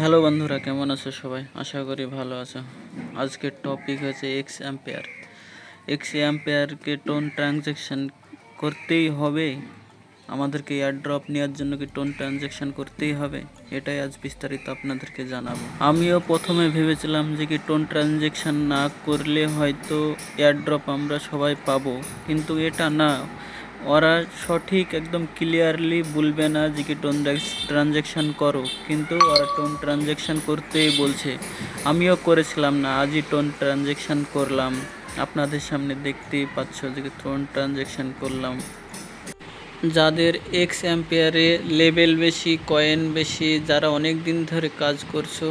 Hello বন্ধুরা, কেমন আছো সবাই? আশা করি ভালো আছো। আজকের টপিক হচ্ছে এক্স অ্যাম্পেয়ার এক্স অ্যাম্পেয়ারকে টোন ট্রানজ্যাকশন করতেই হবে। আমাদেরকে এয়ার ড্রপ নেওয়ার জন্য কি টোন ট্রানজ্যাকশন করতেই হবে? এটাই আজ বিস্তারিত আপনাদেরকে জানাব। আমিও প্রথমে ভেবেছিলাম যে কি টোন ট্রানজ্যাকশন না করলে হয়তো এয়ার ড্রপ আমরা সবাই পাবো। কিন্তু এটা না। ওরা সঠিক একদম ক্লিয়ারলি বলবে না যে কি টোন ট্রানজ্যাকশন করো। কিন্তু ওরা টোন ট্রানজ্যাকশন করতেই বলছে। আমিও করেছিলাম না, আজই টোন ট্রানজ্যাকশন করলাম। আপনাদের সামনে দেখতেই পাচ্ছ যে কি টোন ট্রানজ্যাকশন করলাম। যাদের এক্স অ্যাম্পেয়ারে লেভেল বেশি কয়েন বেশি, যারা অনেক দিন ধরে কাজ করছ,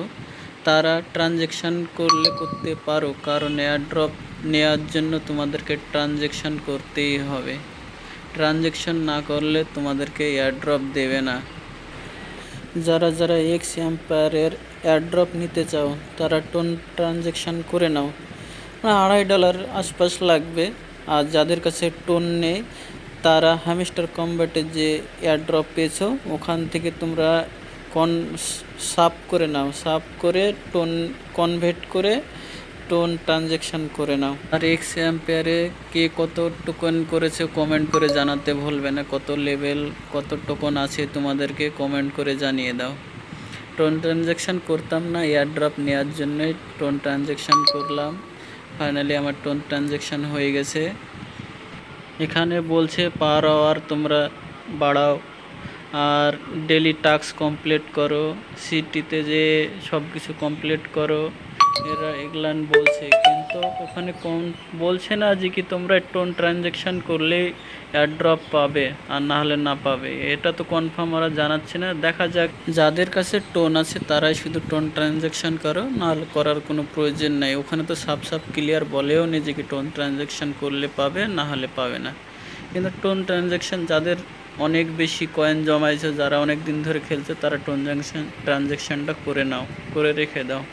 তারা ট্রানজ্যাকশান করলে করতে পারো। কারণ এয়ারড্রপ নেওয়ার জন্য তোমাদেরকে ট্রানজ্যাকশান করতেই হবে। ট্রানজ্যাকশন না করলে তোমাদেরকে এয়ারড্রপ দেবে না। যারা যারা এক্স অ্যাম্পায়ারের এয়ারড্রপ নিতে চাও, তারা টোন ট্রানজ্যাকশান করে নাও। আড়াই ডলার আশপাশ লাগবে। আর যাদের কাছে টোন নেই, তারা হ্যামিস্টার কম্ব্যাটে যে এয়ারড্রপ পেয়েছ, ওখান থেকে তোমরা কন সাপ করে নাও। সাপ করে টোন কনভার্ট করে টোন ট্রানজ্যাকশন করে নাও। আর এক্স অ্যাম্পেয়ারে কে কত টোকন করেছে কমেন্ট করে জানাতে ভুলবে না। কত লেভেল কত টোকন আছে তোমাদেরকে কমেন্ট করে জানিয়ে দাও। টোন ট্রানজ্যাকশন করতাম না এয়ারড্রপ নেওয়ার জন্যই টোন ট্রানজ্যাকশন করলাম। ফাইনালি আমার টোন ট্রানজ্যাকশন হয়ে গেছে। এখানে বলছে পার আওয়ার তোমরা বাড়াও। আর ডেলি টাস্ক কমপ্লিট করো। সিটিতে যে সব কিছু কমপ্লিট করো। এরা এগুলান বলছে, কিন্তু ওখানে কম বলছে না যে কি তোমরা টোন ট্রানজ্যাকশন করলেই এয়ারড্রপ পাবে আর না হলে না পাবে? এটা তো কনফার্ম ওরা জানাচ্ছে না। দেখা যাক, যাদের কাছে টোন আছে তারাই শুধু টোন ট্রানজ্যাকশন করো, না হলে করার কোনো প্রয়োজন নেই। ওখানে তো সাফ সাফ ক্লিয়ার বলেও নেই যে কি টোন ট্রানজ্যাকশন করলে পাবে না হলে পাবে না। কিন্তু টোন ট্রানজ্যাকশন যাদের অনেক বেশি কয়েন জমাইছে, যারা অনেক দিন ধরে খেলছে, তারা ট্রানজ্যাকশন ট্রানজ্যাকশনটা করে নাও, করে রেখে দাও।